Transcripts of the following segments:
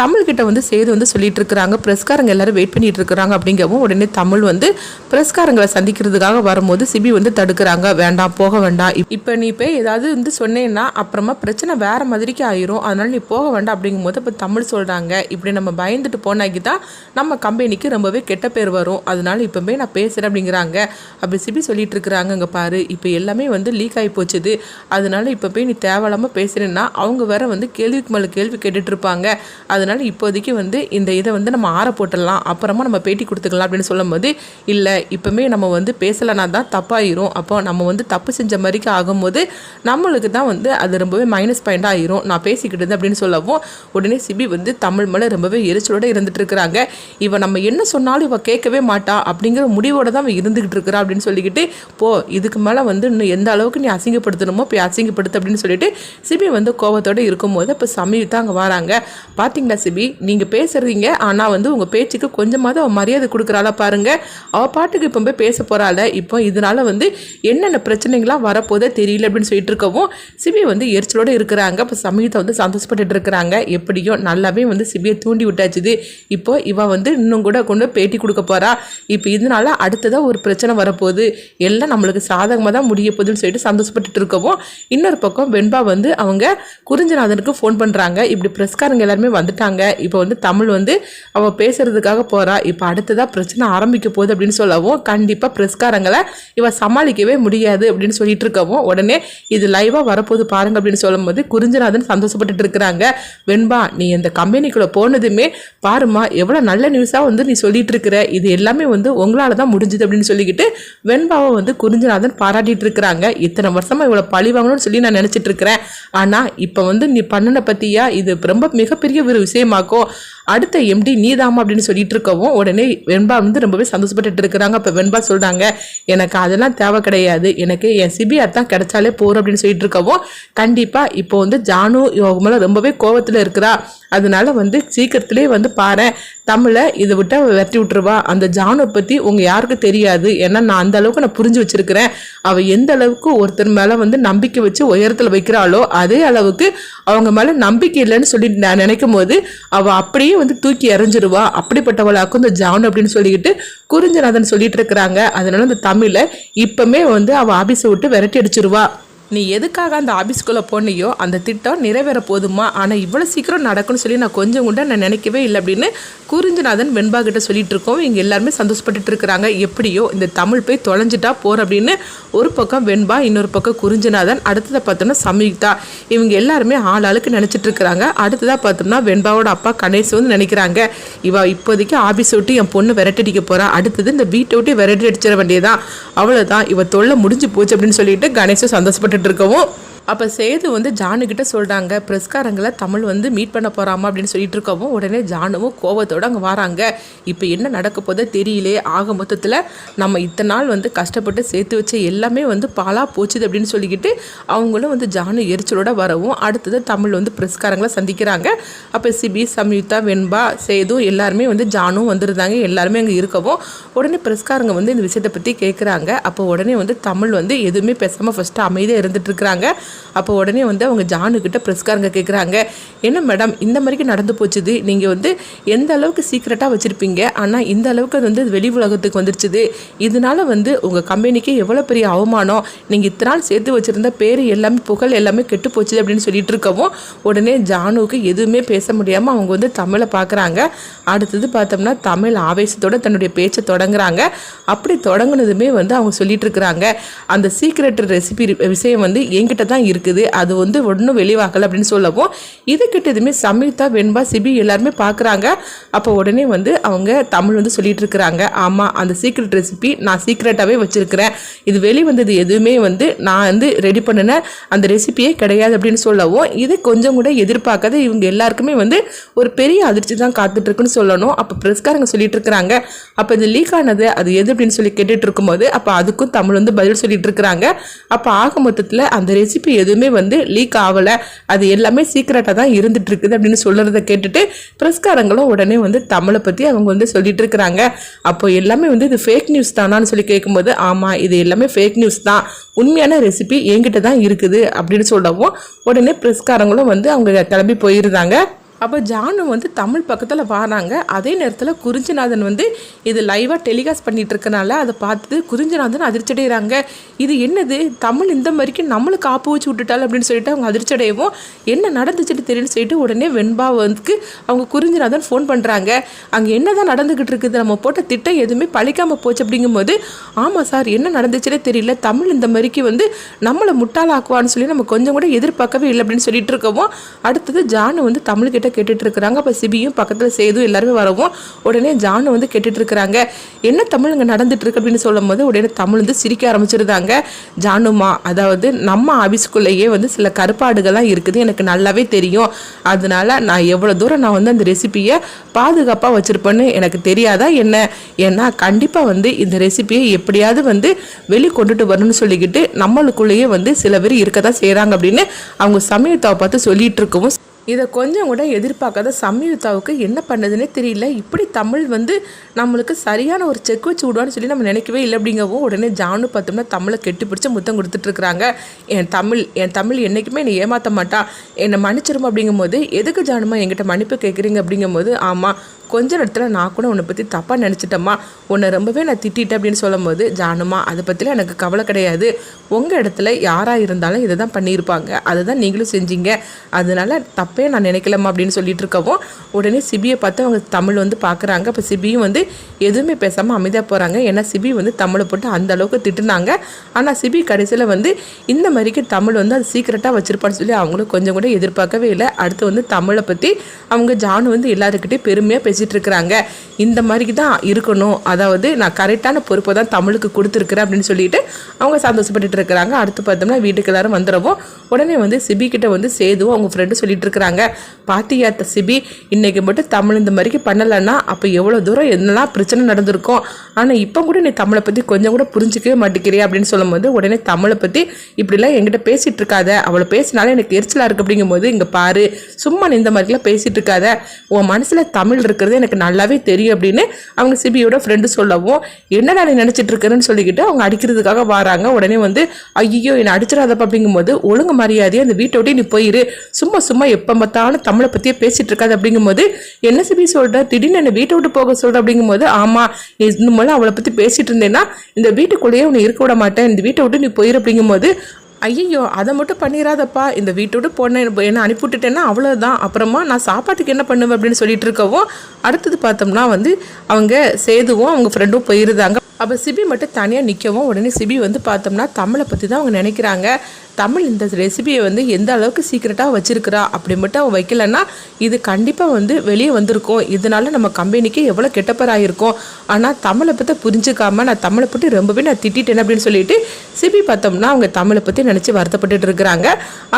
தமிழ்கிட்ட வந்து சேது வந்து சொல்லிட்டு இருக்கிறாங்க பிரஸ்காரங்க எல்லாரும் வெயிட் பண்ணிட்டு இருக்கிறாங்க அப்படிங்கவும் உடனே தமிழ் வந்து பிரஸ்காரங்களை சந்திக்கிறதுக்காக வரும்போது சிபி வந்து தடுக்கிறாங்க. வேண்டாம் போக வேண்டாம். இப்போ நீ போய் ஏதாவது வந்து சொன்னேன்னா அப்புறமா பிரச்சனை வேற மாதிரிக்கு ஆயிரும். அதனால நீ போக வேண்டாம் அப்படிங்கும்போது இப்போ தமிழ் சொல்கிறாங்க இப்படி நம்ம பயந்துட்டு போனாக்கி தான் நம்ம கம்பெனிக்கு ரொம்பவே கெட்ட பேர் வரும். அதனால இப்போவே நான் பேசுகிறேன் அப்படிங்கிறாங்க. அப்படி சிபி சொல்லிட்டு இருக்கிறாங்க இங்கே பாரு. இப்போ எல்லாமே வந்து லீக் ஆகி போச்சுது. அதனால இப்போ போய் நீ தேவையில்லாமல் பேசுறேன்னா அவங்க வேற வந்து கேள்விக்கு மேலே கேள்வி கேட்டுட்டு இருப்பாங்க அது அதனால இப்போதைக்கு வந்து இந்த இதை வந்து நம்ம ஆற போட்டுடலாம் அப்புறமா நம்ம பேட்டி கொடுத்துக்கலாம் அப்படின்னு சொல்லும்போது இல்லை இப்போமே நம்ம வந்து பேசலைனா தான் தப்பாயிரும். அப்போ நம்ம வந்து தப்பு செஞ்ச மாதிரிக்கு ஆகும்போது நம்மளுக்கு தான் வந்து அது ரொம்பவே மைனஸ் பாயிண்ட் ஆயிரும். நான் பேசிக்கிட்டது அப்படின்னு சொல்லவும் உடனே சிபி வந்து தமிழ் மேலே ரொம்பவே எரிச்சலோட இருந்துட்டு இருக்கிறாங்க. இவன் நம்ம என்ன சொன்னாலும் இவன் கேட்கவே மாட்டா அப்படிங்கிற முடிவோடு தான் அவன் இருந்துகிட்டு இருக்கிறா அப்படின்னு சொல்லிக்கிட்டு போ இதுக்கு மேலே வந்து இன்னும் எந்த அளவுக்கு நீ அசிங்கப்படுத்தணுமோ போய் அசிங்கப்படுத்து அப்படின்னு சொல்லிட்டு சிபி வந்து கோபத்தோடு இருக்கும்போது இப்போ சமீர் தான் அங்கே வராங்க. பார்த்தீங்களா சிபி. நீங்கள் பேசுகிறீங்க ஆனால் வந்து உங்கள் பேச்சுக்கு கொஞ்சமாவது அவள் மரியாதை கொடுக்குறாளா பாருங்கள் அவள் பாட்டுக்கு இப்போ போய் பேச போகிறாள் இப்போ இதனால வந்து என்னென்ன பிரச்சனைகள்லாம் வரப்போதே தெரியல அப்படின்னு சொல்லிட்டு இருக்கவும் சிபி வந்து எரிச்சலோட இருக்கிறாங்க. இப்போ சமீகத்தை வந்து சந்தோஷப்பட்டு இருக்கிறாங்க. எப்படியோ நல்லாவே வந்து சிபியை தூண்டி விட்டாச்சுது. இப்போ இவள் வந்து இன்னும் கூட கொண்டு பேட்டி கொடுக்க போகிறா இப்போ இதனால அடுத்ததாக ஒரு பிரச்சனை வரப்போகுது. எல்லாம் நம்மளுக்கு சாதகமாக தான் முடிய போகுதுன்னு சொல்லிட்டு சந்தோஷப்பட்டு இருக்கவும் இன்னொரு பக்கம் வெண்பா வந்து அவங்க குறிஞ்சநாதனுக்கு ஃபோன் பண்ணுறாங்க இப்படி பிரஸ்காரங்க எல்லாருமே வந்துட்டாங்க. இப்போ வந்து தமிழ் வந்து அவள் பேசுறதுக்காக போகிறா இப்போ அடுத்ததாக பிரச்சனை ஆரம்பிக்க போகுது அப்படின்னு சொல்லவும் கண்டிப்பாக பிரஸ்காரங்களை இவ சமாளிக்கவே முடியாது அப்படின்னு சொல்லிட்டு இருக்கவும் உடனே இது லைவாக வரப்போகுது பாருங்க அப்படின்னு சொல்லும்போது குறிஞ்சநாதன் சந்தோஷப்பட்டுட்டு இருக்கிறாங்க. வெண்பா நீ இந்த கம்பெனிக்குள்ளே போனதுமே பாருமா எவ்வளோ நல்ல நியூஸாக வந்து நீ சொல்லிட்டு இருக்கிற. இது எல்லாமே வந்து உங்களால தான் முடிஞ்சுது அப்படின்னு சொல்லிக்கிட்டு வெண்பாவை வந்து குறிஞ்சநாதன் பாராட்டிட்டு இருக்கிறாங்க. இத்தனை வருஷமா இவ்வளோ பழி வாங்கணும்னு சொல்லி நான் நினச்சிட்டு இருக்கிறேன். ஆனால் இப்போ வந்து நீ பண்ணனை பற்றியா இது ரொம்ப மிகப்பெரிய ஒரு விஷயம். se macó அடுத்த எம்டி நீதாமா அப்படின்னு சொல்லிட்டு இருக்கவும் உடனே வெண்பா வந்து ரொம்பவே சந்தோஷப்பட்டுட்டு இருக்கிறாங்க. அப்போ வெண்பா சொல்கிறாங்க எனக்கு அதெல்லாம் தேவை கிடையாது. எனக்கு என் சிபிஆர் தான் கிடைச்சாலே போகிறோம் அப்படின்னு சொல்லிட்டு இருக்கவும் கண்டிப்பாக இப்போ வந்து ஜானு இவங்க மேலே ரொம்பவே கோவத்தில் இருக்கிறா. அதனால வந்து சீக்கிரத்திலே வந்து பாரு தமிழை இதை விட்டு வெட்டி விட்டுருவா. அந்த ஜானை பற்றி உங்கள் யாருக்கும் தெரியாது. ஏன்னா நான் அந்த அளவுக்கு நான் புரிஞ்சு வச்சுருக்கிறேன். அவள் எந்த அளவுக்கு ஒருத்தர் மேலே வந்து நம்பிக்கை வச்சு உயரத்தில் வைக்கிறாளோ அதே அளவுக்கு அவங்க மேலே நம்பிக்கை இல்லைன்னு சொல்லி நான் நினைக்கும் போது அவள் அப்படியே வந்து தூக்கி எறிஞ்சிருவா? அப்படிப்பட்டவளாக்கும் இந்த ஜான் அப்படின்னு சொல்லிக்கிட்டு குறிஞ்சநாதன் சொல்லிட்டு இருக்கிறாங்க. அதனால இந்த தமிழை இப்பவுமே வந்து அவள் ஆபீஸை விட்டு விரட்டி அடிச்சிருவா. நீ எதுக்காக அந்த ஆஃபீஸ்க்குள்ளே போனியோ அந்த திட்டம் நிறைவேற போதுமா? ஆனால் இவ்வளோ சீக்கிரம் நடக்கும்னு சொல்லி நான் கொஞ்சம் கூட நான் நினைக்கவே இல்லை அப்படின்னு குறிஞ்சநாதன் வெண்பா கிட்ட சொல்லிட்டு இருக்கோம். இங்கே எல்லாருமே சந்தோஷப்பட்டுட்டு இருக்கிறாங்க. எப்படியோ இந்த தமிழ் போய் தொலைஞ்சிட்டா போற அப்படின்னு ஒரு பக்கம் வெண்பா இன்னொரு பக்கம் குறிஞ்சநாதன் அடுத்ததை பார்த்தோம்னா சம்யுக்தா இவங்க எல்லாருமே ஆள் ஆளுக்கு நினச்சிட்டு இருக்கிறாங்க. அடுத்ததாக பார்த்தோம்னா வெண்பாவோட அப்பா கணேஷ் வந்து நினைக்கிறாங்க. இவ இப்போதைக்கு ஆஃபீஸ் விட்டு என் பொண்ணு விரட்டடிக்க போறா. அடுத்தது இந்த வீட்டை விட்டு விரட்டி அடிச்சிட வேண்டியதான் அவ்வளோதான் இவ தொல்லை முடிஞ்சு போச்சு அப்படின்னு சொல்லிட்டு கணேஷும் சந்தோஷப்பட்டுட்டு இருக்கவும் அப்போ சேது வந்து ஜானுக்கிட்ட சொல்கிறாங்க ப்ரெஸ்காரங்களை தமிழ் வந்து மீட் பண்ண போகிறாமா அப்படின்னு சொல்லிட்டு இருக்கவும் உடனே ஜானுவும் கோவத்தோடு அங்கே வராங்க. இப்போ என்ன நடக்க போதோ தெரியலே. ஆக மொத்தத்தில் நம்ம இத்தனை நாள் வந்து கஷ்டப்பட்டு சேர்த்து வச்ச எல்லாமே வந்து பாலாக போச்சுது அப்படின்னு சொல்லிக்கிட்டு அவங்களும் வந்து ஜானு எரிச்சலோட வரவும் அடுத்தது தமிழ் வந்து ப்ரெஸ்காரங்களை சந்திக்கிறாங்க. அப்போ சிபி சம்யுக்தா வெண்பா சேது எல்லாருமே வந்து ஜானும் வந்திருந்தாங்க. எல்லாருமே அங்கே இருக்கவும் உடனே ப்ரெஸ்காரங்க வந்து இந்த விஷயத்தை பற்றி கேட்குறாங்க அப்போ உடனே வந்து தமிழ் வந்து எதுவுமே பேசாமல் ஃபஸ்ட்டு அமைதியாக இருந்துட்டு இருக்கிறாங்க. அப்போ உடனே வந்து அவங்க ஜானுக்கிட்ட ப்ரெஸ்காரங்க கேட்குறாங்க என்ன மேடம் இந்த மாதிரிக்கு நடந்து போச்சுது? நீங்கள் வந்து எந்த அளவுக்கு சீக்ரெட்டாக வச்சுருப்பீங்க? ஆனால் இந்த அளவுக்கு அது வந்து வெளி உலகத்துக்கு வந்துருச்சுது. இதனால வந்து உங்கள் கம்பெனிக்கு எவ்வளோ பெரிய அவமானம்? நீங்கள் இத்தனை நாள் சேர்த்து வச்சுருந்த பேர் எல்லாமே புகழ் எல்லாமே கெட்டு போச்சுது அப்படின்னு சொல்லிட்டு இருக்கவும் உடனே ஜானுவுக்கு எதுவுமே பேச முடியாமல் அவங்க வந்து தமிழை பார்க்குறாங்க அடுத்தது பார்த்தோம்னா தமிழ் ஆவேசத்தோட தன்னுடைய பேச்சை தொடங்குறாங்க. அப்படி தொடங்கினதுமே வந்து அவங்க சொல்லிட்டு இருக்கிறாங்க. அந்த சீக்ரெட் ரெசிபி விஷயம் வந்து என்கிட்ட தான் இருக்குது. அது வந்து ஒன்றும் வெளிவாகலை அப்படின்னு சொல்லவும் இது கிட்டதுமே சம்யுக்தா வெண்பா சிபி எல்லாருமே பார்க்குறாங்க அப்போ உடனே வந்து அவங்க தமிழ் வந்து சொல்லிட்டு இருக்கிறாங்க. ஆமாம் அந்த சீக்ரெட் ரெசிபி நான் சீக்ரெட்டாகவே வச்சுருக்கிறேன். இது வெளி வந்தது எதுவுமே வந்து நான் வந்து ரெடி பண்ணின அந்த ரெசிபியே கிடையாது அப்படின்னு சொல்லவும் இது கொஞ்சம் கூட எதிர்பார்க்காத இவங்க எல்லாருக்குமே வந்து ஒரு பெரிய அதிர்ச்சி தான் காத்துட்ருக்குன்னு சொல்லணும். அப்போ பிரஸ்காரங்க சொல்லிட்டு இருக்கிறாங்க. அப்போ இது லீக் ஆனது அது எது அப்படின்னு சொல்லி கேட்டுட்டு இருக்கும்போது அப்போ அதுக்கும் தமிழ் வந்து பதில் சொல்லிட்டு இருக்கிறாங்க. அப்போ ஆக மொத்தத்தில் அந்த ரெசிபி எதுவுமே வந்து லீக் ஆகலை. அது எல்லாமே சீக்கிரட்டாக தான் இருந்துட்டு இருக்குது அப்படின்னு சொல்கிறத கேட்டுட்டு பிரஸ்காரங்களும் உடனே வந்து தமிழை பற்றி அவங்க வந்து சொல்லிட்டு இருக்கிறாங்க. அப்போ எல்லாமே வந்து இது ஃபேக் நியூஸ் தானான்னு சொல்லி கேட்கும்போது ஆமாம் இது எல்லாமே ஃபேக் நியூஸ் தான். உண்மையான ரெசிபி என்கிட்ட தான் இருக்குது அப்படின்னு சொல்லவும் உடனே பிரஸ்காரங்களும் வந்து அவங்க கிளம்பி போயிருந்தாங்க. அப்போ ஜானு வந்து தமிழ் பக்கத்தில் வராங்க. அதே நேரத்தில் குறிஞ்சிநாதன் வந்து இது லைவாக டெலிகாஸ்ட் பண்ணிட்டு இருக்கனால அதை பார்த்து குறிஞ்சிநாதன் அதிர்ச்சடைகிறாங்க இது என்னது? தமிழ் இந்த மாதிரிக்கு நம்மளுக்கு ஆப்பு வச்சு விட்டுட்டாள் அப்படின்னு சொல்லிட்டு அவங்க அதிர்ச்சடையவும் என்ன நடந்துச்சுட்டு தெரியும்னு சொல்லிட்டு உடனே வெண்பா வந்து அவங்க குறிஞ்சிநாதன் ஃபோன் பண்ணுறாங்க அங்கே என்ன தான் நடந்துக்கிட்டு இருக்குது? நம்ம போட்ட திட்டம் எதுவுமே பழிக்காமல் போச்சு அப்படிங்கும்போது ஆமாம் சார் என்ன நடந்துச்சுன்னே தெரியல. தமிழ் இந்த மாதிரிக்கு வந்து நம்மளை முட்டாளாக்குவான்னு சொல்லி நம்ம கொஞ்சம் கூட எதிர்பார்க்கவே இல்லை அப்படின்னு சொல்லிட்டு இருக்கவும் அடுத்தது ஜானு வந்து தமிழ்கிட்ட கேட்டுட்டு இருக்கிறாங்க அப்போ சிபியும் பக்கத்தில் சேது எல்லாருமே வரவும் உடனே ஜானு வந்து கேட்டுட்டு இருக்கிறாங்க என்ன தமிழ் இங்கே நடந்துட்டு இருக்கு அப்படின்னு சொல்லும் போது உடனே தமிழ் வந்து சிரிக்க ஆரம்பிச்சிருந்தாங்க. ஜானுமா அதாவது நம்ம ஆஃபீஸ்க்குள்ளேயே வந்து சில கருப்பாடுகள்லாம் இருக்குது. எனக்கு நல்லாவே தெரியும். அதனால நான் எவ்வளோ தூரம் நான் வந்து அந்த ரெசிபியை பாதுகாப்பாக வச்சுருப்பேன்னு எனக்கு தெரியாதா என்ன? ஏன்னா கண்டிப்பாக வந்து இந்த ரெசிபியை எப்படியாவது வந்து வெளி கொண்டுட்டு வரணும்னு சொல்லிக்கிட்டு நம்மளுக்குள்ளேயே வந்து சில பேர் இருக்க தான் செய்கிறாங்க அப்படின்னு அவங்க சமயத்தை பார்த்து சொல்லிட்டு இருக்கவும் இதை கொஞ்சம் கூட எதிர்பார்க்காத சம்யுக்தாவுக்கு என்ன பண்ணதுன்னே தெரியல. இப்படி தமிழ் வந்து நம்மளுக்கு சரியான ஒரு செக் வச்சு விடுவான்னு சொல்லி நம்ம நினைக்கவே இல்லை அப்படிங்கவும் உடனே ஜானு பார்த்தோம்னா தமிழை கெட்டு பிடிச்சி முத்தம் கொடுத்துட்ருக்குறாங்க என் தமிழ் என் தமிழ் என்றைக்குமே என்னை ஏமாற்ற மாட்டா. என்னை மன்னிச்சிரும் அப்படிங்கும்போது எதுக்கு ஜானுமா என்கிட்ட மன்னிப்பு கேட்குறீங்க அப்படிங்கும்போது ஆமாம் கொஞ்ச நேரத்தில் நான் கூட உன்னை பற்றி தப்பாக நினச்சிட்டம்மா. உன்னை ரொம்பவே நான் திட்டிட்டேன் அப்படின்னு சொல்லும்போது ஜானுமா அதை பற்றிலாம் எனக்கு கவலை கிடையாது. உங்கள் இடத்துல யாராக இருந்தாலும் இதை தான் பண்ணியிருப்பாங்க. அதை தான் நீங்களும் செஞ்சீங்க. அதனால தப்பே நான் நினைக்கலம்மா அப்படின்னு சொல்லிட்டு இருக்கவும் உடனே சிபியை பார்த்து அவங்க தமிழ் வந்து பார்க்குறாங்க அப்போ சிபியும் வந்து எதுவுமே பேசாமல் அமைதியாக போகிறாங்க ஏன்னா சிபி வந்து தமிழை போட்டு அந்த அளவுக்கு திட்டுனாங்க. ஆனால் சிபி கடைசியில் வந்து இந்த மாதிரிக்கு தமிழ் வந்து அது சீக்கிரட்டாக வச்சுருப்பான்னு சொல்லி அவங்களும் கொஞ்சம் கூட எதிர்பார்க்கவே இல்லை. அடுத்து வந்து தமிழை பற்றி அவங்க ஜானு வந்து எல்லாருக்கிட்டே பெருமையாக பேசிகிட்டு இருக்கிறாங்க இந்த மாதிரி தான் இருக்கணும். அதாவது நான் கரெக்டான பொறுப்பை தான் தமிழுக்கு கொடுத்துருக்குறேன் அப்படின்னு சொல்லிட்டு அவங்க சந்தோஷப்பட்டுட்டு இருக்கிறாங்க அடுத்து பார்த்தோம்னா வீட்டுக்கு எல்லாரும் வந்துடவும் உடனே வந்து சிபி கிட்ட வந்து சேதுவும் அவங்க ஃப்ரெண்டு சொல்லிட்டு இருக்கிறாங்க பாத்தியா த சிபி இன்னைக்கு மட்டும் தமிழ் இந்த மாதிரிக்கு பண்ணலைன்னா அப்போ எவ்வளோ தூரம் என்னெல்லாம் பிரச்சனை நடந்திருக்கும்? ஆனால் இப்போ கூட நீ தமிழை பற்றி கொஞ்சம் கூட புரிஞ்சிக்கவே மாட்டேங்கிறியா அப்படின்னு சொல்லும்போது உடனே தமிழை பற்றி இப்படிலாம் என்கிட்ட பேசிகிட்டு இருக்காத அவளை பேசினாலே எனக்கு எரிச்சலாக இருக்குது அப்படிங்கும்போது இங்கே பாரு சும்மா நீ இந்த மாதிரிலாம் பேசிகிட்டு இருக்காத உன் மனசில் தமிழ் இருக்கிறது எனக்கு நல்லாவே தெரியும் அப்படின்னு அவங்க சிபியோட ஃப்ரெண்டு சொல்லவும் என்ன நான் நினச்சிட்டு இருக்கிறேன்னு சொல்லிக்கிட்டு அவங்க அடிக்கிறதுக்காக வராங்க. உடனே வந்து ஐயோ என்னை அடிச்சிடாதப்ப அப்படிங்கும்போது ஒழுங்கு மரியாதையை அந்த வீட்டை விட்டு நீ போயிரு. சும்மா சும்மா எப்போ பார்த்தாலும் தமிழை பற்றியே பேசிகிட்டு இருக்காது அப்படிங்கும்போது என்ன சிபி சொல்கிற திடீர்னு என்னை வீட்டை விட்டு போக சொல்கிற அப்படிங்கும்போது ஆமாம் நீ இந்த அவளை பற்றி பேசிகிட்டு இருந்தேன்னா இந்த வீட்டுக்குள்ளேயே உன்னை இருக்க விட மாட்டேன். இந்த வீட்டை விட்டு நீ போயிரு அப்படிங்கும்போது ஐயோ அதை மட்டும் பண்ணிடாதப்பா இந்த வீட்டோட பொண்ணை என்ன அனுப்பிவிட்டுட்டேன்னா அவ்வளோதான் அப்புறமா நான் சாப்பாட்டுக்கு என்ன பண்ணுவேன் அப்படின்னு சொல்லிட்டு இருக்கவும் அடுத்தது பார்த்தோம்னா வந்து அவங்க சேதுவும் அவங்க ஃப்ரெண்டும் போயிருந்தாங்க. அப்போ சிபி மட்டும் தனியாக நிற்கவும் உடனே சிபி வந்து பார்த்தோம்னா தமிழை பற்றி தான் அவங்க நினைக்கிறாங்க. தமிழ் இந்த ரெசிபியை வந்து எந்த அளவுக்கு சீக்கிரட்டாக வச்சுருக்கிறா அப்படி மட்டும் அவன் வைக்கலன்னா இது கண்டிப்பாக வந்து வெளியே வந்திருக்கும். இதனால நம்ம கம்பெனிக்கு எவ்வளோ கெட்டப்பராயிருக்கும் ஆனால் தமிழை பற்றி புரிஞ்சுக்காம நான் தமிழை பற்றி ரொம்பவே நான் திட்டிட்டேன் அப்படின்னு சொல்லிட்டு சிபி பார்த்தோம்னா அவங்க தமிழை பற்றி நினச்சி வருத்தப்பட்டுட்டு இருக்கிறாங்க.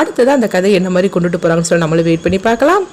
அடுத்ததான் அந்த கதை என்ன மாதிரி கொண்டுட்டு போகிறாங்கன்னு சொல்லி நம்மளும் வெயிட் பண்ணி பார்க்கலாம்.